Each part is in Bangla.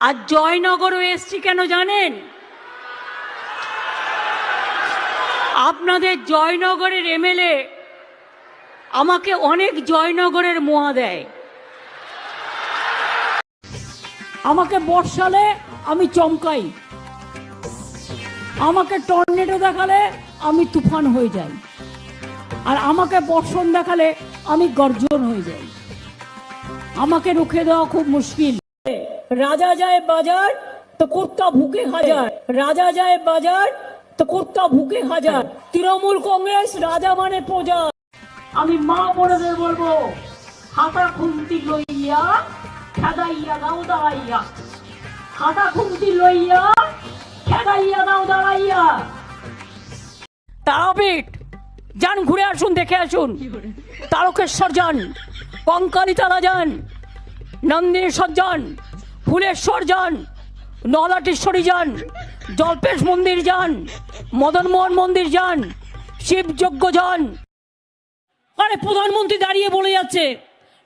আর জয়নগরও এসছি কেন জানেন? আপনাদের জয়নগরের এমএলএ আমাকে অনেক জয়নগরের মোয়া দেয়। আমাকে বর্ষালে আমি চমকাই। আমাকে টর্নেডো দেখালে আমি তুফান হয়ে যাই। আর আমাকে বর্ষণ দেখালে আমি গর্জন হয়ে যাই। আমাকে রুখে দেওয়া খুব মুশকিল। রাজা যায় বাজার তো কুর্তা ভুকে হাজার। রাজা যায় বাজার তো কুর্তা ভুকে হাজার। তৃণমূল কংগ্রেস রাজা মানে প্রজা। আমি মা বোনেদের বলব হাতা খুন্তি লইয়া খেদাইয়া দাও দাঁড়াইয়া। হাতা খুন্তি লইয়া খেদাইয়া দাও দাঁড়াইয়া। তারাপীঠ যান ঘুরে আসুন দেখে আসুন। তারকেশ্বর যান কঙ্কালীতলা যান নন্দিনীশ্বর যান ফুলেশ্বর যান, নলাটেশ্বরী যান, জল্পেশ মন্দির যান, মদনমোহন মন্দির যান শিবযজ্ঞ যান। আরে প্রধানমন্ত্রী দাঁড়িয়ে বলে যাচ্ছে,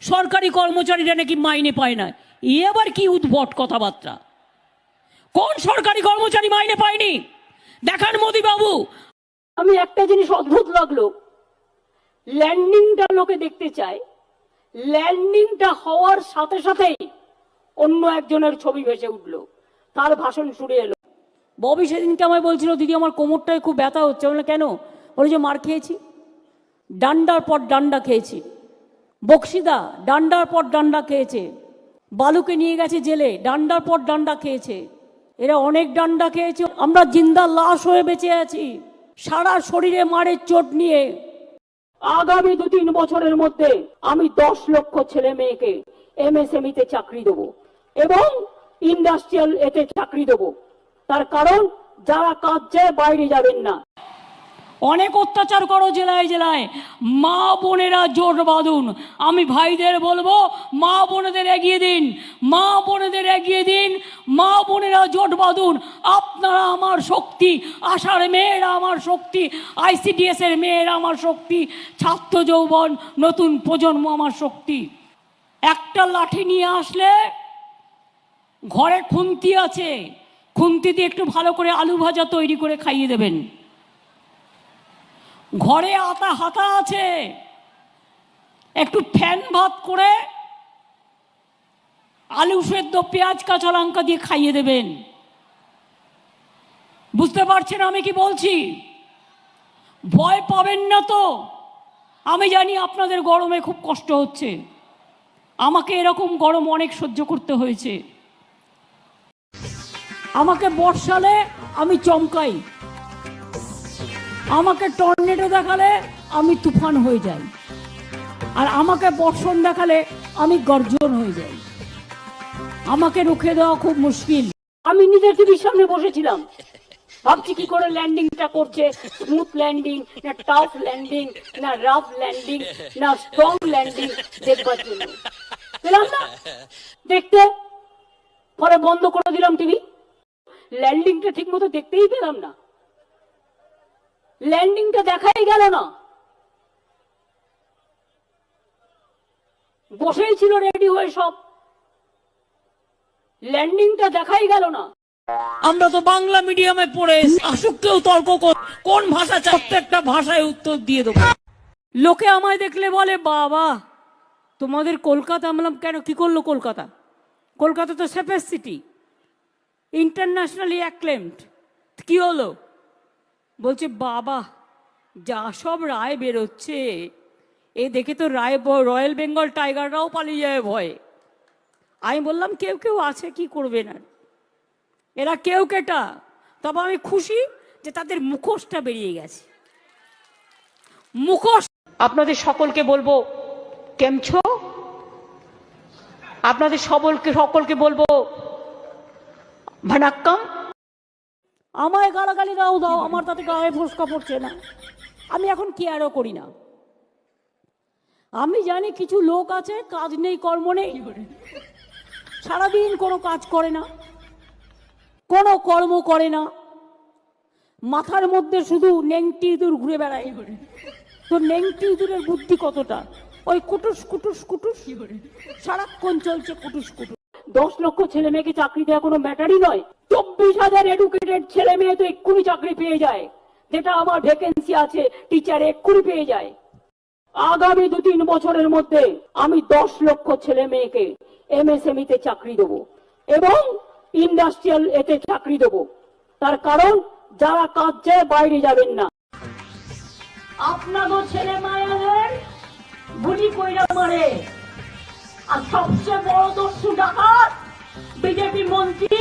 সরকারি কর্মচারীরা নাকি মাইনে পায় না। এ আবার কি উদ্ভট কথাবার্তা? কোন সরকারি কর্মচারী মাইনে পায়নি? দেখান মোদি বাবু আমি একটা জিনিস অদ্ভুত লাগল। ল্যান্ডিংটা লোকে দেখতে চায়। ল্যান্ডিংটা হওয়ার সাথে সাথেই অন্য একজনের ছবি ভেসে উঠল। তার ভাষণ শুরু এলো। ববি সেদিনকে আমায় বলছিল দিদি আমার কোমরটায় খুব ব্যথা হচ্ছে। বলে কেন? বলে যে মার খেয়েছি। ডান্ডার পর ডান্ডা খেয়েছি। বক্সিদা ডান্ডার পর ডান্ডা খেয়েছে। বালুকে নিয়ে গেছে জেলে ডান্ডার পর ডান্ডা খেয়েছে। এরা অনেক ডান্ডা খেয়েছে। আমরা জিন্দা লাশ হয়ে বেঁচে আছি। সারা শরীরে মারের চোট নিয়ে। আগামী দু তিন বছরের মধ্যে আমি দশ লক্ষ ছেলে মেয়েকে এমএসএমইতে চাকরি দেবো। এবং ইন্ডাস্ট্রিয়াল এতে চাকরি দেবো। তার কারণ, যারা কাজ চায় বাইরে যাবেন না। অনেক অত্যাচার করো জেলায় জেলায়। মা বোনেরা জোট বাঁধুন। আমি ভাইদের বলব, মা বোনেদের এগিয়ে দিন। মা বোনেদের এগিয়ে দিন। মা বোনেরা জোট বাঁধুন। আপনারা আমার শক্তি, আশার মেয়েরা আমার শক্তি আইসিডিএস এর মেয়েরা আমার শক্তি, ছাত্র যৌবন, নতুন প্রজন্ম আমার শক্তি। একটা লাঠি নিয়ে আসলে ঘরে খুন্তি আছে। খুন্তি দিয়ে একটু ভালো করে আলু ভাজা তৈরি করে খাইয়ে দেবেন। ঘরে আতা হাতা আছে। একটু ফ্যান ভাত করে আলু সেদ্ধ, পেঁয়াজ, কাঁচা লঙ্কা দিয়ে খাইয়ে দেবেন। বুঝতে পারছেন আমি কি বলছি? ভয় পাবেন না তো। আমি জানি আপনাদের গরমে খুব কষ্ট হচ্ছে। আমাকে এরকম গরম অনেক সহ্য করতে হয়েছে। আমাকে বর্ষালে আমি চমকাই। আমাকে টর্নেডো দেখালে আমি তুফান হয়ে যাই। আর আমাকে বর্ষণ দেখালে আমি গর্জন হয়ে যাই। আমাকে রুখে দেওয়া খুব মুশকিল। আমি নিজের টিভির সামনে বসেছিলাম। ভাবছি কি করে ল্যান্ডিংটা করছে? স্মুথ ল্যান্ডিং না টাফ ল্যান্ডিং না রাফ ল্যান্ডিং না স্ট্রং ল্যান্ডিং দেখবার জন্য। দেখতে, পরে বন্ধ করে দিলাম টিভি। ল্যান্ডিংটা ঠিক মতো দেখতেই পেলাম না। ল্যান্ডিংটা দেখাই গেল না। বসেই ছিল রেডি হয়ে সব। ল্যান্ডিংটা দেখাই গেল না। আমরা তো বাংলা মিডিয়ামে পড়ে আসুক কেউ তর্ক কর কোন ভাষা প্রত্যেকটা ভাষায় উত্তর দিয়ে দেবো। লোকে আমায় দেখলে বলে বাবা তোমাদের কলকাতা আমি বললাম কেন কি করল কলকাতা? কলকাতা তো সেফেস্ট সিটি। ইন্টারন্যাশনালি অ্যাক্লেমড কি হলো? বলছে, বাবা, যা সব রায় বেরোচ্ছে, এ দেখে তো রায় রয়্যাল বেঙ্গল টাইগাররাও পালিয়ে যায় ভয়ে। আমি বললাম, কেউ কেউ আছে, কি করবে না? এরা কেউ কেটা? তবে আমি খুশি যে তাদের মুখোশটা বেরিয়ে গেছে। মুখোশ? আপনাদের সকলকে বলব, কেমছো? আপনাদের সকলকে সকলকে বলব ভানাক্কাম আমায় গালাগালি দাও দাও, আমার তাতে গায়ে ফোসকা পড়ছে না। আমি এখন কেয়ারও করি না। আমি জানি কিছু লোক আছে, কাজ নেই, কর্ম নেই। সারাদিন কোনো কাজ করে না, কোনো কর্ম করে না। মাথার মধ্যে শুধু নেংটি ইঁদুর ঘুরে বেড়ায়। তো নেংটি ইঁদুরের বুদ্ধি কতটা? ওই কুটুস কুটুস কুটুস। সারাক্ষণ চলছে কুটুস কুটুস। দশ লক্ষ ছেলে মেয়েকে চাকরি দেওয়া কোনো ম্যাটারই নয়। চব্বিশ হাজার এডুকেটেড ছেলে মেয়ে তো এক্ষুনি চাকরি পেয়ে যায়। যেটা আমার ভ্যাকেন্সি আছে টিচার এক্ষুনি পেয়ে যায়। আগামী দু তিন বছরের মধ্যে আমি দশ লক্ষ ছেলে মেয়েকে এমএসএমই তে চাকরি দেবো এবং ইন্ডাস্ট্রিয়াল এতে চাকরি দেবো। তার কারণ, যারা কাজ চায় বাইরে যাবেন না। আপনাদের ছেলে মায়েদের গুলি কইরা মারে। আর সবচেয়ে বড় দস্যু ডাকাত বিজেপি মন্ত্রী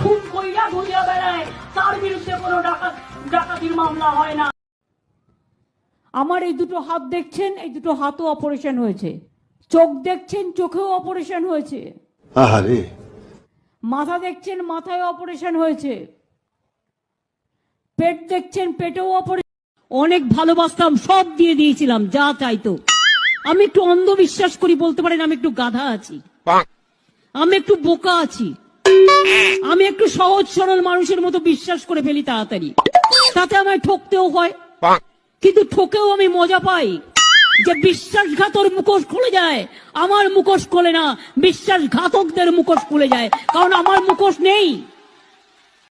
খুন কইরা ঘুরিয়া বেড়ায়। তার বিরুদ্ধে কোনো ডাকাত ডাকাতির মামলা হয় না। আমার এই দুটো হাত দেখছেন এই দুটো হাতও অপারেশন হয়েছে। চোখ দেখছেন চোখেও অপারেশন হয়েছে। আহারে। মাথা দেখছেন মাথায় অপারেশন হয়েছে। পেট দেখছেন পেটেও অপারেশন অনেক ভালোবাসতাম সব দিয়ে দিয়েছিলাম যা চাইতো। আমি একটু অন্ধবিশ্বাস করি বলতে পারেন আমি একটু গাধা আছি। আমি একটু বোকা আছি। আমি একটু সহজ সরল মানুষের মতো বিশ্বাস করে ফেলি তাড়াতাড়ি। তাতে আমায় ঠকতেও হয়। কিন্তু ঠকেও আমি মজা পাই যে বিশ্বাসঘাতর মুখোশ খুলে যায়। আমার মুখোশ খোলে না বিশ্বাসঘাতকদের মুখোশ খুলে যায়। কারণ আমার মুখোশ নেই।